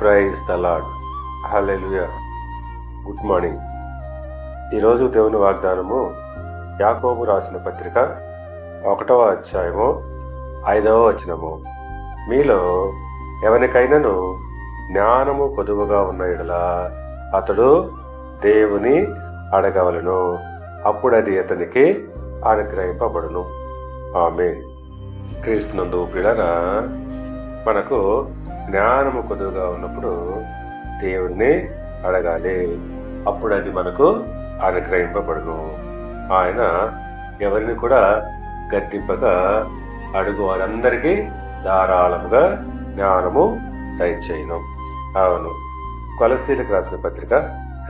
Praise the Lord good morning ఈరోజు దేవుని వాగ్దానము యాకోబు రాసిన పత్రిక ఒకటవ అధ్యాయము ఐదవ వచనము. మీలో ఎవరికైనాను జ్ఞానము కొదువుగా ఉన్న ఎడలా అతడు దేవుని అడగవలను. అప్పుడది అతనికి అనుగ్రహింపబడును. ఆమె క్రీస్తునందు పిల్లరా మనకు జ్ఞానము కొద్దుగా ఉన్నప్పుడు దేవుణ్ణి అడగాలి. అప్పుడు అది మనకు అనుగ్రహింపబడును. ఆయన ఎవరిని కూడా గట్టింపగా అడుగు వారందరికీ ధారాళముగా జ్ఞానము దయచేయను. అవును. కొలసీలకు రాసిన పత్రిక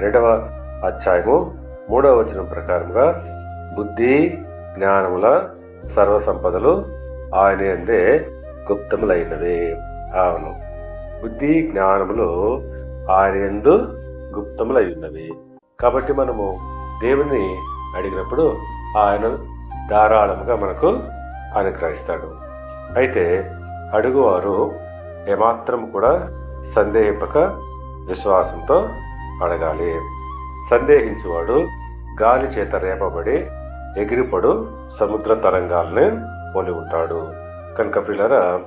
రెండవ అధ్యాయము మూడవ వచనం ప్రకారంగా బుద్ధి జ్ఞానముల సర్వసంపదలు ఆయన అందే గుప్తములైనవి. అవును. బుద్ధి జ్ఞానములు ఆయన గుప్తములై ఉన్నవి కాబట్టి మనము దేవుని అడిగినప్పుడు ఆయన ధారాళముగా మనకు అనుగ్రహిస్తాడు. అయితే అడుగువారు ఏమాత్రం కూడా సందేహింపక విశ్వాసంతో అడగాలి. సందేహించువాడు గాలి చేత రేపబడి ఎగిరిపడు సముద్ర తరంగాల్ని పోలి ఉంటాడు. కనుక పిల్లరా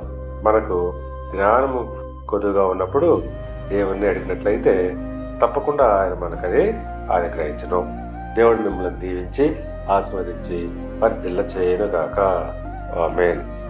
మనకు జ్ఞానము కొద్దుగా ఉన్నప్పుడు దేవుణ్ణి అడిగినట్లయితే తప్పకుండా ఆయన మనకది అనుగ్రహించను. దేవుడు మిమ్మల్ని దీవించి ఆస్వాదించి మరి పిల్ల చేయనుగాక ఆమెన్.